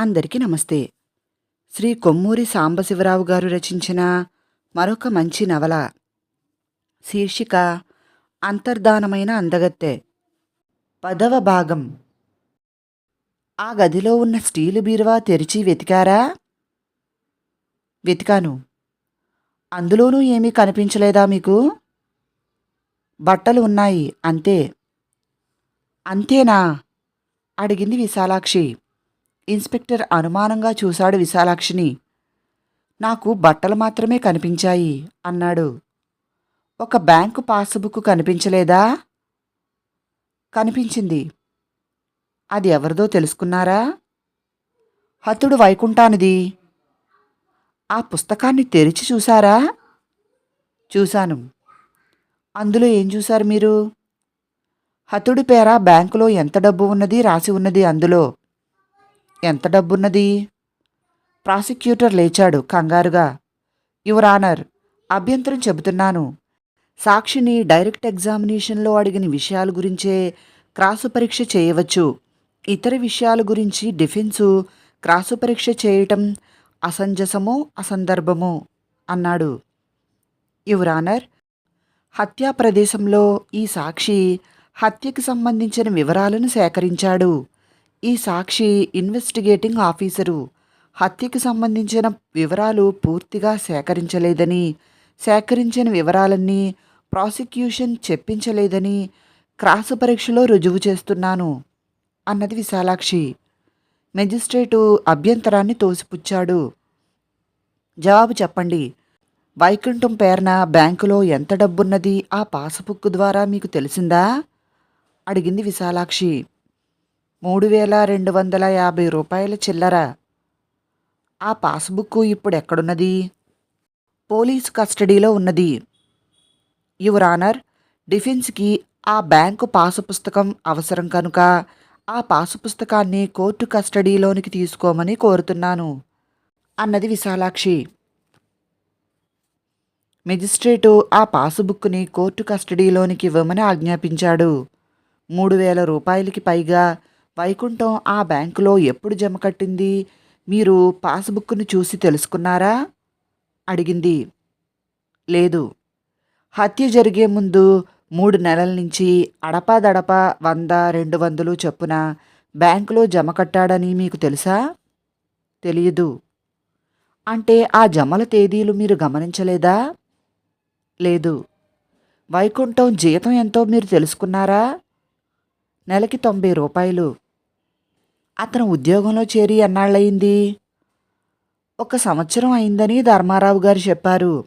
అందరికీ నమస్తే. శ్రీ కొమ్మూరి సాంబశివరావు గారు రచించిన మరొక మంచి నవల. శీర్షిక అంతర్ధానమైన అందగత్తె. పదవ భాగం. ఆ గదిలో ఉన్న స్టీలు బీరువా తెరిచి వెతికారా? వెతికాను. అందులోనూ ఏమీ కనిపించలేదా మీకు? బట్టలు ఉన్నాయి అంతే. అంతేనా? అడిగింది విశాలాక్షి. ఇన్స్పెక్టర్ అనుమానంగా చూశాడు విశాలాక్షిని. నాకు బట్టలు మాత్రమే కనిపించాయి అన్నాడు. ఒక బ్యాంకు పాస్బుక్ కనిపించలేదా? కనిపించింది. అది ఎవరిదో తెలుసుకున్నారా? హతుడు వైకుంఠానిది. ఆ పుస్తకాన్ని తెరిచి చూసారా చూశాను. అందులో ఏం చూశారు మీరు? హతుడి పేర బ్యాంకులో ఎంత డబ్బు ఉన్నది రాసి ఉన్నది అందులో. ఎంత డబ్బున్నది? ప్రాసిక్యూటర్ లేచాడు కంగారుగా. యువర్ ఆనర్ అభ్యంతరం చెబుతున్నాను. సాక్షిని డైరెక్ట్ ఎగ్జామినేషన్లో అడిగిన విషయాల గురించే క్రాసు పరీక్ష చేయవచ్చు. ఇతర విషయాల గురించి డిఫెన్సు క్రాసు పరీక్ష చేయటం అసంజసమో అసందర్భమో అన్నాడు. యువర్ ఆనర్ హత్యా ప్రదేశంలో ఈ సాక్షి హత్యకి సంబంధించిన వివరాలను సేకరించాడు. ఈ సాక్షి ఇన్వెస్టిగేటింగ్ ఆఫీసరు. హత్యకు సంబంధించిన వివరాలు పూర్తిగా సేకరించలేదని సేకరించిన వివరాలన్నీ ప్రాసిక్యూషన్ చెప్పించలేదని క్రాసు పరీక్షలో రుజువు చేస్తున్నాను అన్నది విశాలాక్షి. మెజిస్ట్రేటు అభ్యంతరాన్ని తోసిపుచ్చాడు. జవాబు చెప్పండి. వైకుంఠం పేరున బ్యాంకులో ఎంత డబ్బున్నది ఆ పాస్బుక్ ద్వారా మీకు తెలిసిందా? అడిగింది విశాలాక్షి. మూడు వేల రెండు వందల యాభై రూపాయల చిల్లర. ఆ పాస్బుక్ ఇప్పుడు ఎక్కడున్నది? పోలీస్ కస్టడీలో ఉన్నది. యువర్ ఆనర్ డిఫెన్స్కి ఆ బ్యాంకు పాసు పుస్తకం అవసరం కనుక ఆ పాసు పుస్తకాన్ని కోర్టు కస్టడీలోనికి తీసుకోమని కోరుతున్నాను అన్నది విశాలాక్షి. మెజిస్ట్రేటు ఆ పాసుబుక్ని కోర్టు కస్టడీలోనికి ఇవ్వమని ఆజ్ఞాపించాడు. మూడు వేల రూపాయలకి పైగా వైకుంఠం ఆ బ్యాంకులో ఎప్పుడు జమ కట్టింది? మీరు పాస్బుక్ను చూసి తెలుసుకున్నారా? అడిగింది. లేదు. హత్య జరిగే ముందు మూడు నెలల నుంచి అడపాదడపా వంద రెండు వందలు చొప్పున బ్యాంకులో జమ కట్టాడని మీకు తెలుసా? తెలియదు. అంటే ఆ జమల తేదీలు మీరు గమనించలేదా? లేదు. వైకుంఠం జీతం ఎంతో మీరు తెలుసుకున్నారా? నెలకి తొంభై రూపాయలు. అతను ఉద్యోగంలో చేరి ఎన్నాళ్ళయింది? ఒక సంవత్సరం అయిందని ధర్మారావు గారు చెప్పారు.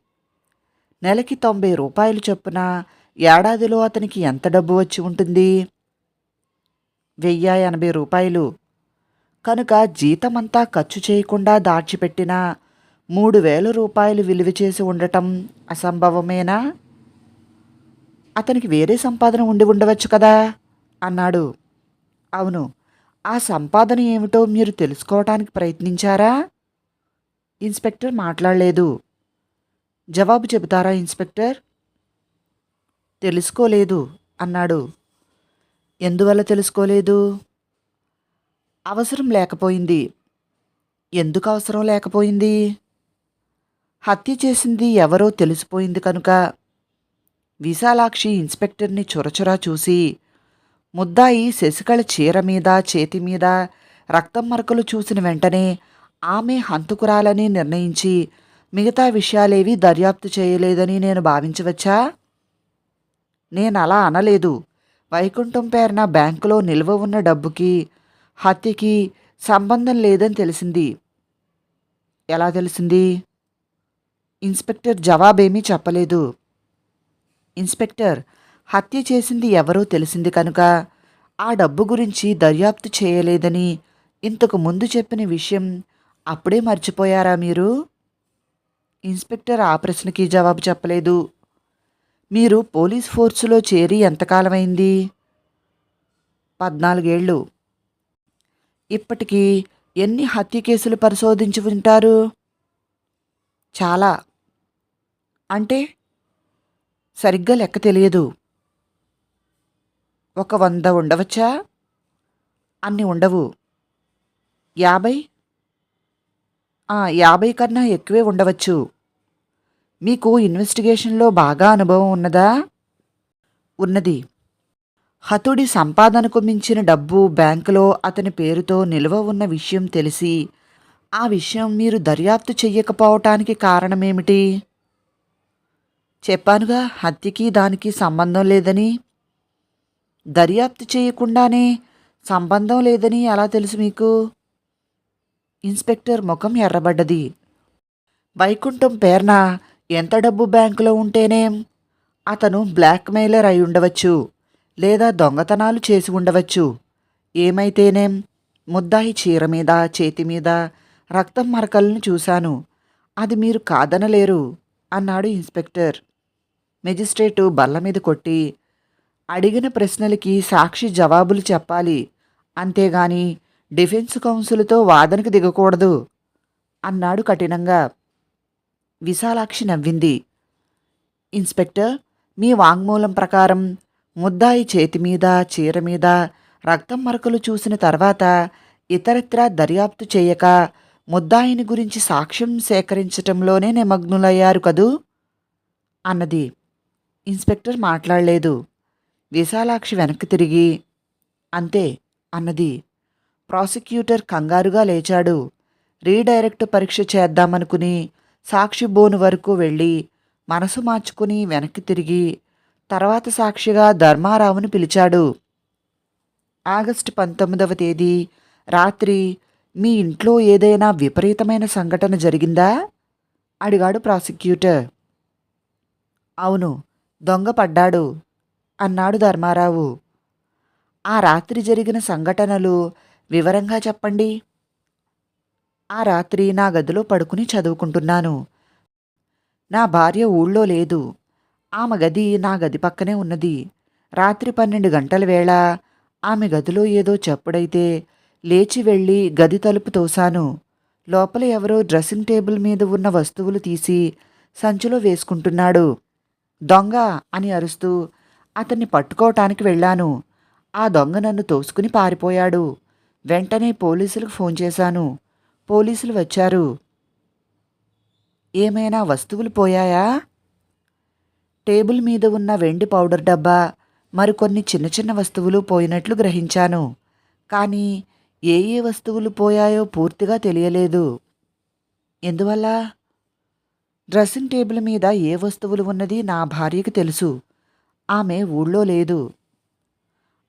నెలకి తొంభై రూపాయలు చొప్పున ఏడాదిలో అతనికి ఎంత డబ్బు వచ్చి ఉంటుంది? వెయ్యి ఎనభై రూపాయలు. కనుక జీతమంతా ఖర్చు చేయకుండా దాచిపెట్టిన మూడు వేల రూపాయలు విలువ చేసి ఉండటం అసంభవమేనా? అతనికి వేరే సంపాదన ఉండి ఉండవచ్చు కదా? అన్నాడు. అవును ఆ సంపాదన ఏమిటో మీరు తెలుసుకోవటానికి ప్రయత్నించారా? ఇన్స్పెక్టర్ మాట్లాడలేదు. జవాబు చెబుతారా ఇన్స్పెక్టర్? తెలుసుకోలేదు అన్నాడు. ఎందువల్ల తెలుసుకోలేదు? అవసరం లేకపోయింది. ఎందుకు అవసరం లేకపోయింది? హత్య చేసింది ఎవరో తెలిసిపోయింది కనుక. విశాలాక్షి ఇన్స్పెక్టర్ని చొరచొరా చూసి ముద్దాయి శశికళ చీర మీద చేతి మీద రక్తం మరకలు చూసిన వెంటనే ఆమె హంతుకురాలని నిర్ణయించి మిగతా విషయాలేవి దర్యాప్తు చేయలేదని నేను భావించవచ్చా? నేను అలా అనలేదు. వైకుంఠం పేరున బ్యాంకులో నిల్వ ఉన్న డబ్బుకి హత్యకి సంబంధం లేదని తెలిసింది. ఎలా తెలిసింది? ఇన్స్పెక్టర్ జవాబేమీ చెప్పలేదు. ఇన్స్పెక్టర్ హత్య చేసింది ఎవరో తెలిసింది కనుక. ఆ డబ్బు గురించి దర్యాప్తు చేయలేదని ఇంతకు ముందు చెప్పిన విషయం అప్పుడే మర్చిపోయారా మీరు? ఇన్స్పెక్టర్ ఆ ప్రశ్నకి జవాబు చెప్పలేదు. మీరు పోలీస్ ఫోర్సులో చేరి ఎంతకాలమైంది? పద్నాలుగేళ్ళు. ఇప్పటికీ ఎన్ని హత్య కేసులు పరిశోధించి ఉంటారు? చాలా. అంటే సరిగ్గా లెక్క తెలియదు. ఒక వంద ఉండవచ్చా? అన్ని ఉండవు. యాభై? ఆ, యాభై కన్నా ఎక్కువే ఉండవచ్చు. మీకు ఇన్వెస్టిగేషన్లో బాగా అనుభవం ఉన్నదా? ఉన్నది. హతుడి సంపాదనకు మించిన డబ్బు బ్యాంకులో అతని పేరుతో నిల్వ ఉన్న విషయం తెలిసి ఆ విషయం మీరు దర్యాప్తు చెయ్యకపోవటానికి కారణమేమిటి? చెప్పానుగా హత్యకి దానికి సంబంధం లేదని. దర్యాప్తు చేయకుండానే సంబంధం లేదని ఎలా తెలుసు మీకు? ఇన్స్పెక్టర్ ముఖం ఎర్రబడ్డది. వైకుంఠం పేర్న ఎంత డబ్బు బ్యాంకులో ఉంటేనేం అతను బ్లాక్మెయిలర్ అయి ఉండవచ్చు లేదా దొంగతనాలు చేసి ఉండవచ్చు. ఏమైతేనేం ముద్దాయి చీర మీద చేతి మీద రక్తం మరకలను చూశాను. అది మీరు కాదనలేరు అన్నాడు ఇన్స్పెక్టర్. మెజిస్ట్రేటు బల్ల మీద కొట్టి అడిగిన ప్రశ్నలకి సాక్షి జవాబులు చెప్పాలి. అంతేగాని డిఫెన్స్ కౌన్సిల్తో వాదనకు దిగకూడదు అన్నాడు కఠినంగా. విశాలాక్షి నవ్వింది. ఇన్స్పెక్టర్ మీ వాంగ్మూలం ప్రకారం ముద్దాయి చేతి మీద చీర మీద రక్తం మరకలు చూసిన తర్వాత ఇతరత్రా దర్యాప్తు చేయక ముద్దాయిని గురించి సాక్ష్యం సేకరించటంలోనే నిమగ్నులయ్యారు కదూ? అన్నది. ఇన్స్పెక్టర్ మాట్లాడలేదు. విశాలాక్షి వెనక్కి తిరిగి అంతే అన్నది. ప్రాసిక్యూటర్ కంగారుగా లేచాడు. రీడైరెక్ట్ పరీక్ష చేద్దామనుకుని సాక్షి బోను వరకు వెళ్ళి మనసు మార్చుకుని వెనక్కి తిరిగి తర్వాత సాక్షిగా ధర్మారావుని పిలిచాడు. ఆగస్టు పంతొమ్మిదవ తేదీ రాత్రి మీ ఇంట్లో ఏదైనా విపరీతమైన సంఘటన జరిగిందా? అడిగాడు ప్రాసిక్యూటర్. అవును దొంగ పడ్డాడు. అన్నాడు ధర్మారావు. ఆ రాత్రి జరిగిన సంఘటనలు వివరంగా చెప్పండి. ఆ రాత్రి నా గదిలో పడుకుని చదువుకుంటున్నాను. నా భార్య ఊళ్ళో లేదు. ఆమె గది నా గది పక్కనే ఉన్నది. రాత్రి పన్నెండు గంటల వేళ ఆమె గదిలో ఏదో చప్పుడైతే లేచి వెళ్ళి గది తలుపు తోశాను. లోపల ఎవరో డ్రెస్సింగ్ టేబుల్ మీద ఉన్న వస్తువులు తీసి సంచిలో వేసుకుంటున్నాడు. దొంగ అని అరుస్తూ అతన్ని పట్టుకోవటానికి వెళ్ళాను. ఆ దొంగ నన్ను తోసుకుని పారిపోయాడు. వెంటనే పోలీసులకు ఫోన్ చేశాను. పోలీసులు వచ్చారు. ఏమైనా వస్తువులు పోయాయా? టేబుల్ మీద ఉన్న వెండి పౌడర్ డబ్బా మరికొన్ని చిన్న చిన్న వస్తువులు పోయినట్లు గ్రహించాను. కానీ ఏ ఏ వస్తువులు పోయాయో పూర్తిగా తెలియలేదు. ఎందువల్ల? డ్రెస్సింగ్ టేబుల్ మీద ఏ వస్తువులు ఉన్నది నా భార్యకి తెలుసు. ఆమె ఊళ్ళో లేదు.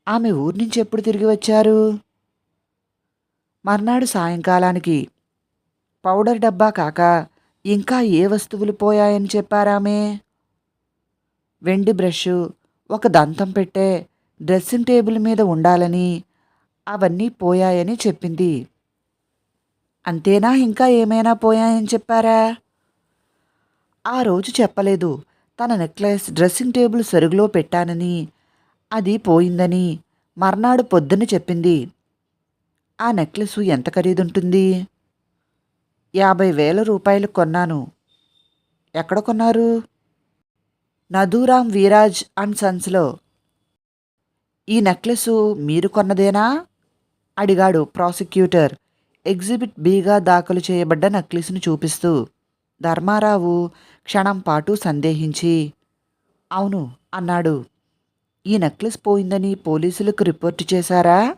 ఆమె ఊరి నుంచి ఎప్పుడు తిరిగి వచ్చారు? మర్నాడు సాయంకాలానికి పౌడర్ డబ్బా కాక ఇంకా ఏ వస్తువులు పోయాయని చెప్పారామే? వెండి బ్రష్ ఒక దంతం పెట్టే డ్రెస్సింగ్ టేబుల్ మీద ఉండాలని అవన్నీ పోయాయని చెప్పింది. అంతేనా ఇంకా ఏమైనా పోయాయని చెప్పారా? ఆ రోజు చెప్పలేదు. తన నెక్లెస్ డ్రెస్సింగ్ టేబుల్ సరుగులో పెట్టానని. అది పోయిందని మర్నాడు పొద్దున చెప్పింది. ఆ నెక్లెస్ ఎంత ఖరీదుంటుంది? యాభై వేల రూపాయలు కొన్నాను. ఎక్కడ కొన్నారు? నదూరాం వీరాజ్ అండ్ సన్స్లో ఈ నెక్లెస్ మీరు కొన్నదేనా? అడిగాడు ప్రాసిక్యూటర్. ఎగ్జిబిట్ బిగా దాఖలు చేయబడ్డ నెక్లెస్ను చూపిస్తూ. ధర్మారావు క్షణం పాటు సందేహించి అవును అన్నాడు. ఈ నెక్లెస్ పోయిందని పోలీసులకు రిపోర్టు చేశారా?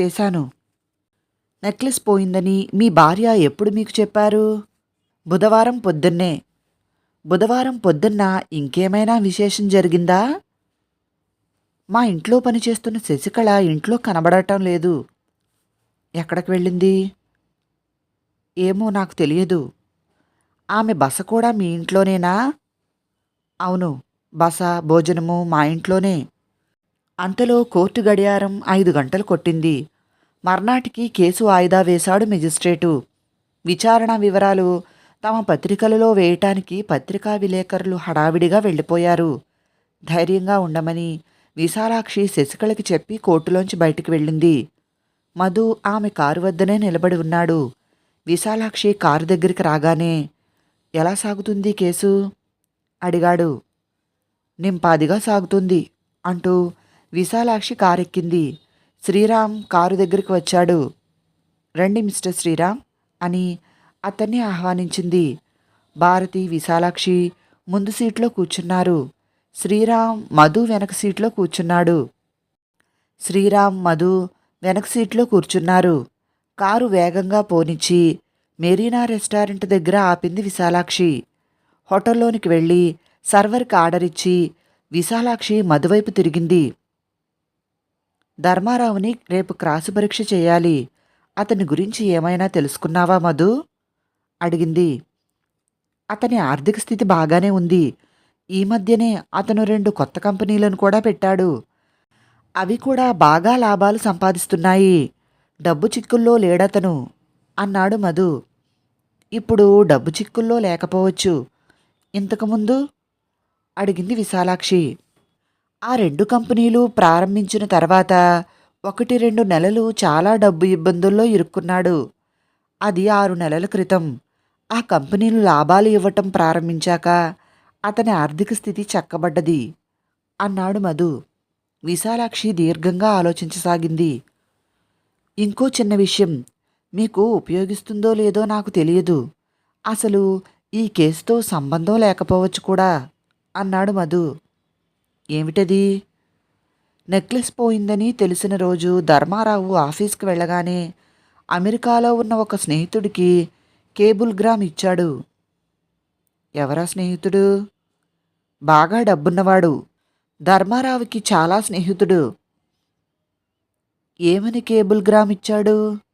చేశాను. నెక్లెస్ పోయిందని మీ భార్య ఎప్పుడు మీకు చెప్పారు? బుధవారం పొద్దున్నే. బుధవారం పొద్దున్న ఇంకేమైనా విశేషం జరిగిందా? మా ఇంట్లో పనిచేస్తున్న శశికళ ఇంట్లో కనబడటం లేదు. ఎక్కడికి వెళ్ళింది? ఏమో నాకు తెలియదు. ఆమె బస కూడా మీ ఇంట్లోనేనా? అవును బస భోజనము మా ఇంట్లోనే. అంతలో కోర్టు గడియారం ఐదు గంటలు కొట్టింది. మర్నాటికి కేసు వాయిదా వేశాడు మెజిస్ట్రేటు. విచారణ వివరాలు తమ పత్రికలలో వేయటానికి పత్రికా విలేకరులు హడావిడిగా వెళ్ళిపోయారు. ధైర్యంగా ఉండమని విశాలాక్షి శశికళకి చెప్పి కోర్టులోంచి బయటికి వెళ్ళింది. మధు ఆమె కారు వద్దనే నిలబడి ఉన్నాడు. విశాలాక్షి కారు దగ్గరికి రాగానే ఎలా సాగుతుంది కేసు? అడిగాడు. నింపాదిగా సాగుతుంది అంటూ విశాలాక్షి కారెక్కింది. శ్రీరామ్ కారు దగ్గరికి వచ్చాడు. రండి మిస్టర్ శ్రీరామ్ అని అతన్ని ఆహ్వానించింది. భారతి విశాలాక్షి ముందు సీట్లో కూర్చున్నారు. శ్రీరామ్ మధు వెనక సీట్లో కూర్చున్నాడు. శ్రీరామ్ మధు వెనక సీట్లో కూర్చున్నారు. కారు వేగంగా పోనిచ్చి మెరీనా రెస్టారెంట్ దగ్గర ఆపింది విశాలాక్షి. హోటల్లోనికి వెళ్ళి సర్వర్కి ఆర్డర్ ఇచ్చి విశాలాక్షి మధువైపు తిరిగింది. ధర్మారావుని రేపు క్రాసు పరీక్ష చేయాలి. అతని గురించి ఏమైనా తెలుసుకున్నావా మధు? అడిగింది. అతని ఆర్థిక స్థితి బాగానే ఉంది. ఈ మధ్యనే అతను రెండు కొత్త కంపెనీలను కూడా పెట్టాడు. అవి కూడా బాగా లాభాలు సంపాదిస్తున్నాయి. డబ్బు చిక్కుల్లో లేడతను అన్నాడు మధు. ఇప్పుడు డబ్బు చిక్కుల్లో లేకపోవచ్చు. ఇంతకుముందు అడిగింది విశాలాక్షి. ఆ రెండు కంపెనీలు ప్రారంభించిన తర్వాత ఒకటి రెండు నెలలు చాలా డబ్బు ఇబ్బందుల్లో ఇరుక్కున్నాడు. అది ఆరు నెలల క్రితం. ఆ కంపెనీలు లాభాలు ఇవ్వటం ప్రారంభించాక అతని ఆర్థిక స్థితి చక్కబడ్డది అన్నాడు మధు. విశాలాక్షి దీర్ఘంగా ఆలోచించసాగింది. ఇంకో చిన్న విషయం. మీకు ఉపయోగిస్తుందో లేదో నాకు తెలియదు. అసలు ఈ కేసుతో సంబంధం లేకపోవచ్చు కూడా అన్నాడు మధు. ఏమిటది? నెక్లెస్ పోయిందని తెలిసిన రోజు ధర్మారావు ఆఫీస్కి వెళ్ళగానే అమెరికాలో ఉన్న ఒక స్నేహితుడికి కేబుల్ గ్రామ్ ఇచ్చాడు. ఎవరా స్నేహితుడు? బాగా డబ్బున్నవాడు. ధర్మారావుకి చాలా స్నేహితుడు. ఏమని కేబుల్ గ్రామ్ ఇచ్చాడు?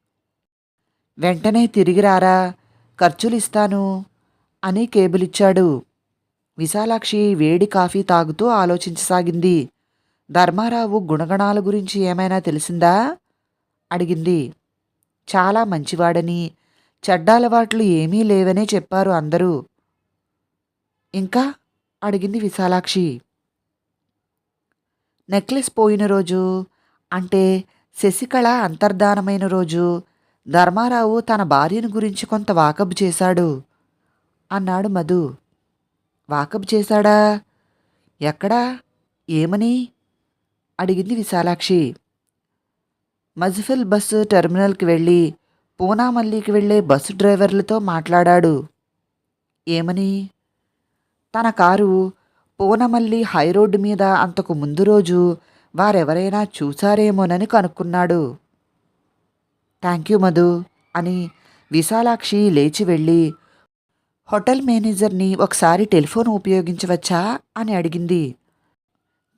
వెంటనే తిరిగి రారా? ఖర్చులు ఇస్తాను అని కేబుల్ ఇచ్చాడు విశాలాక్షి వేడి కాఫీ తాగుతూ ఆలోచించసాగింది. ధర్మారావు గుణగణాల గురించి ఏమైనా తెలిసిందా? అడిగింది. చాలా మంచివాడని చెడ్డ అలవాట్లు ఏమీ లేవనే చెప్పారు అందరూ. ఇంకా? అడిగింది విశాలాక్షి. నెక్లెస్ పోయిన రోజు అంటే శశికళ అంతర్ధానమైన రోజు ధర్మారావు తన భార్యను గురించి కొంత వాకబు చేశాడు. అన్నాడు మధు. వాకబు చేశాడా? ఎక్కడా? ఏమని? అడిగింది విశాలాక్షి. మజ్ఫిల్ బస్సు టెర్మినల్కి వెళ్ళి పూనామల్లికి వెళ్ళే బస్సు డ్రైవర్లతో మాట్లాడాడు. ఏమని? తన కారు పూనమల్లి హైరోడ్డు మీద అంతకు ముందు రోజు వారెవరైనా చూశారేమోనని కనుక్కున్నాడు. థ్యాంక్ యూ మధు అని విశాలాక్షి లేచి వెళ్ళి హోటల్ మేనేజర్ని ఒకసారి టెలిఫోన్ ఉపయోగించవచ్చా? అని అడిగింది.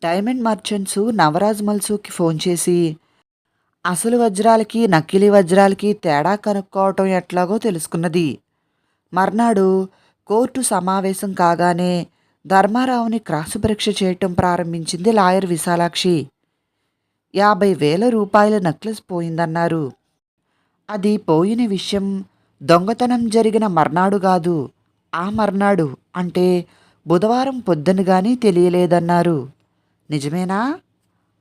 డైమండ్ మర్చెంట్సు నవరాజ్ మల్సూకి ఫోన్ చేసి అసలు వజ్రాలకి నకిలీ వజ్రాలకి తేడా కనుక్కోవటం ఎట్లాగో తెలుసుకున్నది. మర్నాడు కోర్టు సమావేశం కాగానే ధర్మారావుని క్రాసు పరీక్ష చేయటం ప్రారంభించింది లాయర్ విశాలాక్షి. యాభై వేల రూపాయల నక్లెస్ పోయిందన్నారు. అది పోయిన విషయం దొంగతనం జరిగిన మర్నాడు కాదు ఆ మర్నాడు అంటే బుధవారం పొద్దునగాని తెలియలేదన్నారు. నిజమేనా?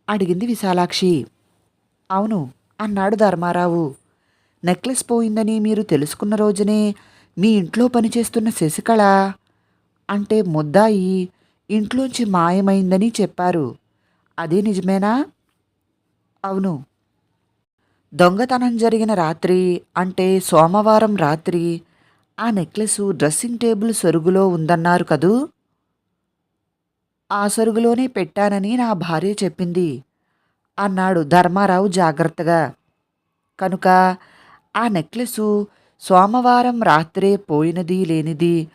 అడిగింది విశాలాక్షి. అవును అన్నాడు ధర్మారావు. నెక్లెస్ పోయిందని మీరు తెలుసుకున్న రోజునే మీ ఇంట్లో పనిచేస్తున్న శశికళ అంటే ముద్దాయి ఇంట్లోంచి మాయమైందని చెప్పారు. అదే నిజమేనా? అవును దొంగతనం జరిగిన రాత్రి అంటే సోమవారం రాత్రి ఆ నెక్లెస్ డ్రెస్సింగ్ టేబుల్ సొరుగులో ఉందన్నారు కదూ? ఆ సొరుగులోనే పెట్టానని నా భార్య చెప్పింది అన్నాడు ధర్మారావు జాగ్రత్తగా. కనుక ఆ నెక్లెసు సోమవారం రాత్రే పోయినది లేనిది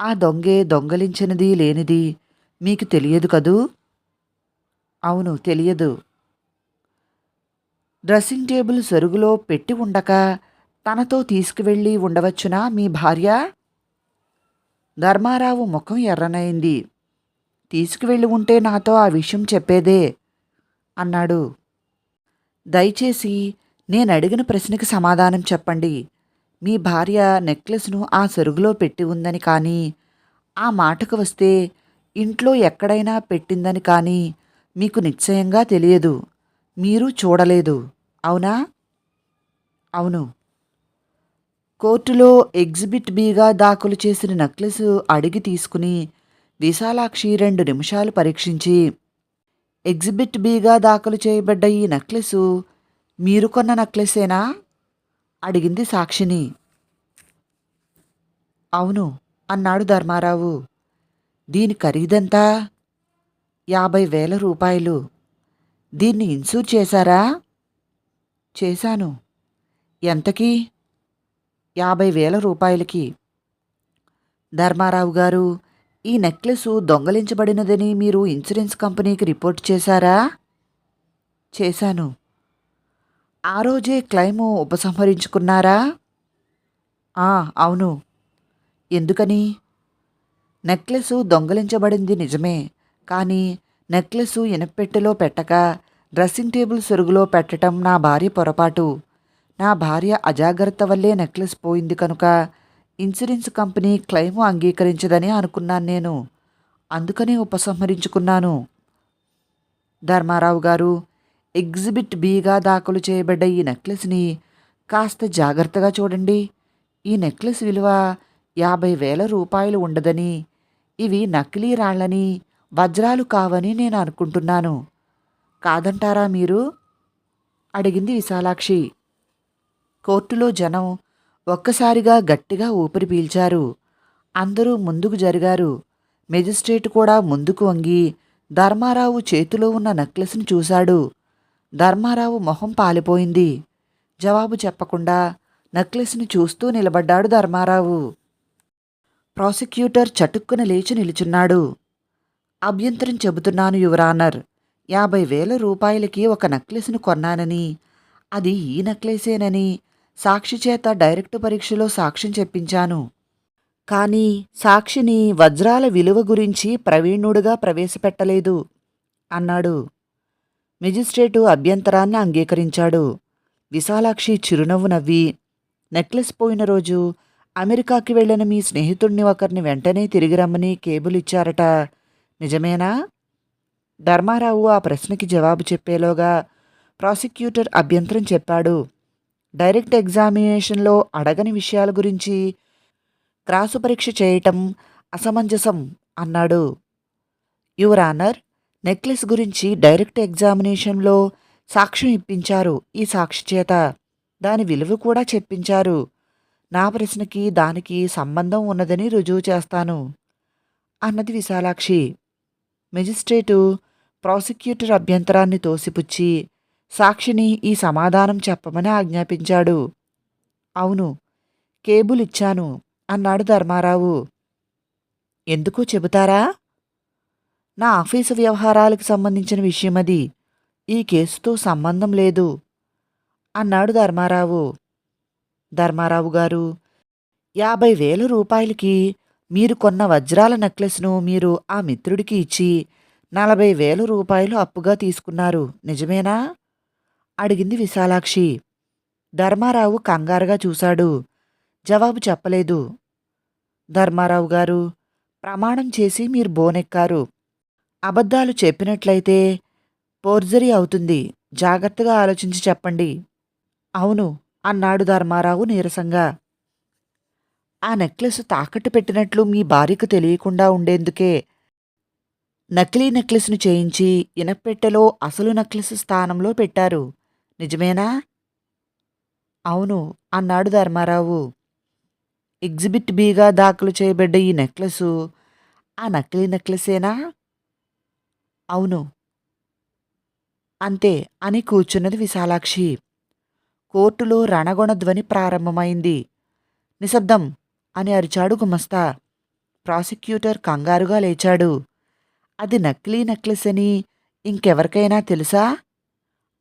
ఆ దొంగే దొంగలించినది లేనిది మీకు తెలియదు కదూ? అవును తెలియదు. డ్రెస్సింగ్ టేబుల్ సరుగులో పెట్టి ఉండక తనతో తీసుకువెళ్ళి ఉండవచ్చునా మీ భార్య? ధర్మారావు ముఖం ఎర్రనైంది. తీసుకువెళ్ళి ఉంటే నాతో ఆ విషయం చెప్పేదే అన్నాడు. దయచేసి నేను అడిగిన ప్రశ్నకి సమాధానం చెప్పండి. మీ భార్య నెక్లెస్ను ఆ సరుగులో పెట్టి ఉందని కానీ ఆ మాటకు వస్తే ఇంట్లో ఎక్కడైనా పెట్టిందని కానీ మీకు నిశ్చయంగా తెలియదు. మీరు చూడలేదు. అవునా? అవును. కోర్టులో ఎగ్జిబిట్ బీగా దాఖలు చేసిన నక్లెస్ అడిగి తీసుకుని విశాలాక్షి రెండు నిమిషాలు పరీక్షించి ఎగ్జిబిట్ బీగా దాఖలు చేయబడ్డ ఈ నక్లెసు మీరు కొన్న నక్లెసేనా? అడిగింది సాక్షిని. అవును అన్నాడు ధర్మారావు. దీని ఖరీదంతా? యాభై వేల రూపాయలు. దీన్ని ఇన్సూర్ చేశారా? చేశాను. ఎంతకి? యాభై వేల రూపాయలకి. ధర్మారావు గారు ఈ నెక్లెస్ దొంగలించబడినదని మీరు ఇన్సూరెన్స్ కంపెనీకి రిపోర్ట్ చేశారా? చేశాను. ఆ రోజే క్లైము ఉపసంహరించుకున్నారా? ఆ, అవును. ఎందుకని? నెక్లెస్ దొంగలించబడింది నిజమే కానీ నెక్లెస్ ఇనపెట్టెలో పెట్టక డ్రెస్సింగ్ టేబుల్ సొరుగులో పెట్టటం నా భార్య పొరపాటు. నా భార్య అజాగ్రత్త వల్లే నెక్లెస్ పోయింది కనుక ఇన్సూరెన్స్ కంపెనీ క్లెయిము అంగీకరించదని అనుకున్నాను నేను. అందుకనే ఉపసంహరించుకున్నాను. ధర్మారావు గారు ఎగ్జిబిట్ బిగా దాఖలు చేయబడ్డ ఈ నెక్లెస్ని కాస్త జాగ్రత్తగా చూడండి. ఈ నెక్లెస్ విలువ యాభై వేల రూపాయలు ఉండదని ఇవి నకిలీ రాళ్ళని వజ్రాలు కావని నేను అనుకుంటున్నాను. కాదంటారా మీరు? అడిగింది విశాలాక్షి. కోర్టులో జనం ఒక్కసారిగా గట్టిగా ఊపిరి పీల్చారు. అందరూ ముందుకు జరిగారు. మెజిస్ట్రేట్ కూడా ముందుకు వంగి ధర్మారావు చేతిలో ఉన్న నెక్లెస్ని చూశాడు. ధర్మారావు మొహం పాలిపోయింది. జవాబు చెప్పకుండా నెక్లెస్ని చూస్తూ నిలబడ్డాడు ధర్మారావు. ప్రాసిక్యూటర్ చటుక్కున లేచి నిలుచున్నాడు. అభ్యంతరం చెబుతున్నాను యువరానర్. యాభై వేల రూపాయలకి ఒక నెక్లెస్ను కొన్నానని. అది ఈ నెక్లెసేనని సాక్షి చేత డైరెక్ట్ పరీక్షలో సాక్ష్యం చెప్పించాను. కానీ సాక్షిని వజ్రాల విలువ గురించి ప్రవీణుడుగా ప్రవేశపెట్టలేదు అన్నాడు. మెజిస్ట్రేటు అభ్యంతరాన్ని అంగీకరించాడు. విశాలాక్షి చిరునవ్వు నవ్వి నెక్లెస్ పోయిన రోజు అమెరికాకి వెళ్ళిన మీ స్నేహితుడిని ఒకరిని వెంటనే తిరిగి రమ్మని కేబుల్ ఇచ్చారట నిజమేనా? ధర్మారావు ఆ ప్రశ్నకి జవాబు చెప్పేలోగా ప్రాసిక్యూటర్ అభ్యంతరం చెప్పాడు. డైరెక్ట్ ఎగ్జామినేషన్లో అడగని విషయాల గురించి క్రాసు పరీక్ష చేయటం అసమంజసం అన్నాడు. యువర్ ఆనర్ నెక్లెస్ గురించి డైరెక్ట్ ఎగ్జామినేషన్లో సాక్ష్యం ఇప్పించారు ఈ సాక్షి చేత. దాని విలువ కూడా చెప్పించారు. నా ప్రశ్నకి దానికి సంబంధం ఉన్నదని రుజువు చేస్తాను అన్నది విశాలాక్షి. మెజిస్ట్రేటు ప్రాసిక్యూటర్ అభ్యంతరాన్ని తోసిపుచ్చి సాక్షిని ఈ సమాధానం చెప్పమని ఆజ్ఞాపించాడు. అవును కేబుల్ ఇచ్చాను అన్నాడు ధర్మారావు. ఎందుకు చెబుతారా? నా ఆఫీసు వ్యవహారాలకు సంబంధించిన విషయం అది. ఈ కేసుతో సంబంధం లేదు అన్నాడు ధర్మారావు. ధర్మారావు గారు యాభై వేల రూపాయలకి మీరు కొన్న వజ్రాల నెక్లెస్ను మీరు ఆ మిత్రుడికి ఇచ్చి నలభై వేల రూపాయలు అప్పుగా తీసుకున్నారు. నిజమేనా? అడిగింది విశాలాక్షి. ధర్మారావు కంగారుగా చూశాడు. జవాబు చెప్పలేదు. ధర్మారావు గారు ప్రమాణం చేసి మీరు బోనెక్కారు. అబద్ధాలు చెప్పినట్లయితే పోర్జరీ అవుతుంది. జాగ్రత్తగా ఆలోచించి చెప్పండి. అవును అన్నాడు ధర్మారావు నీరసంగా. ఆ నెక్లెస్ తాకట్టు పెట్టినట్లు మీ భార్యకు తెలియకుండా ఉండేందుకే. నకిలీ నెక్లెస్ను చేయించి ఇనపెట్టెలో అసలు నెక్లెస్ స్థానంలో పెట్టారు. నిజమేనా? అవును అన్నాడు ధర్మారావు. ఎగ్జిబిట్ బీగా దాఖలు చేయబడ్డ ఈ నెక్లెసు ఆ నకిలీ నెక్లెసేనా? అవును. అంతే అని కూర్చున్నది విశాలాక్షి. కోర్టులో రణగొణ ధ్వని ప్రారంభమైంది. నిశ్శబ్దం. అని అరిచాడు గుమస్తా ప్రాసిక్యూటర్ కంగారుగా లేచాడు. అది నకిలీ నెక్లెస్ అని ఇంకెవరికైనా తెలుసా?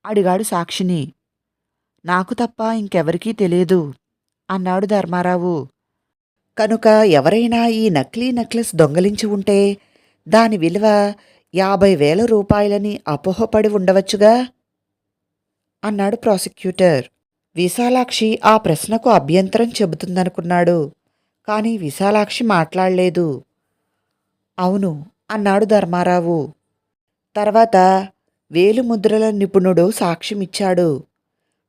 అడిగాడు సాక్షిని. నాకు తప్ప ఇంకెవరికీ తెలియదు అన్నాడు ధర్మారావు. కనుక ఎవరైనా ఈ నకిలీ నెక్లెస్ దొంగలించి ఉంటే దాని విలువ యాభై వేల రూపాయలని అపోహపడి ఉండవచ్చుగా? అన్నాడు ప్రాసిక్యూటర్. విశాలాక్షి ఆ ప్రశ్నకు అభ్యంతరం చెబుతుందనుకున్నాడు. కానీ విశాలాక్షి మాట్లాడలేదు. అవును అన్నాడు ధర్మారావు. తర్వాత వేలుముద్రల నిపుణుడు సాక్ష్యమిచ్చాడు.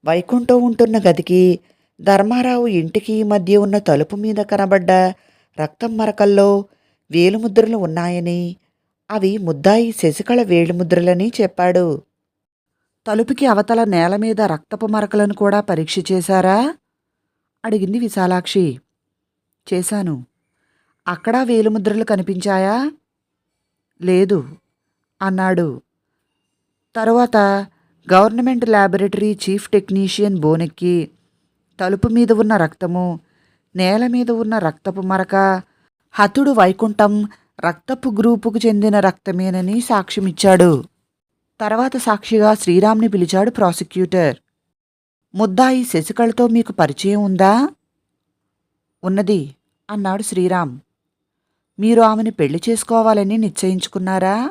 వైకుంఠం ఉంటున్న గదికి ధర్మారావు ఇంటికి మధ్య ఉన్న తలుపు మీద కనబడ్డ రక్తం మరకల్లో వేలుముద్రలు ఉన్నాయని అవి ముద్దాయి శశికళ వేలుముద్రలని చెప్పాడు. తలుపుకి అవతల నేల మీద రక్తపు మరకలను కూడా పరీక్ష చేశారా? అడిగింది విశాలాక్షి. చేశాను. అక్కడా వేలుముద్రలు కనిపించాయా? లేదు అన్నాడు. తరువాత గవర్నమెంట్ ల్యాబొరేటరీ చీఫ్ టెక్నీషియన్ బోనెక్కి తలుపు మీద ఉన్న రక్తము నేల మీద ఉన్న రక్తపు మరక హతుడు వైకుంఠం రక్తపు గ్రూపుకు చెందిన రక్తమేనని సాక్ష్యమిచ్చాడు. తర్వాత సాక్షిగా శ్రీరామ్ని పిలిచాడు ప్రాసిక్యూటర్. ముద్దాయి శశికళతో మీకు పరిచయం ఉందా? ఉన్నది అన్నాడు శ్రీరామ్. మీరు ఆమెను పెళ్ళి చేసుకోవాలని నిశ్చయించుకున్నారా?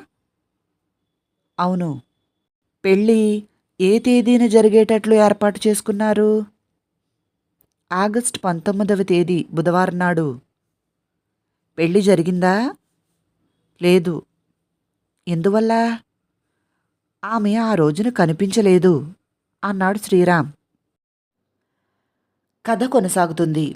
అవును. పెళ్ళి ఏ తేదీన జరిగేటట్లు ఏర్పాటు చేసుకున్నారు? ఆగస్ట్ పంతొమ్మిదవ తేదీ బుధవారం నాడు. పెళ్ళి జరిగిందా? లేదు. ఎందువల్ల? ఆమె ఆ రోజున కనిపించలేదు అన్నాడు శ్రీరామ్. కథ కొనసాగుతుంది.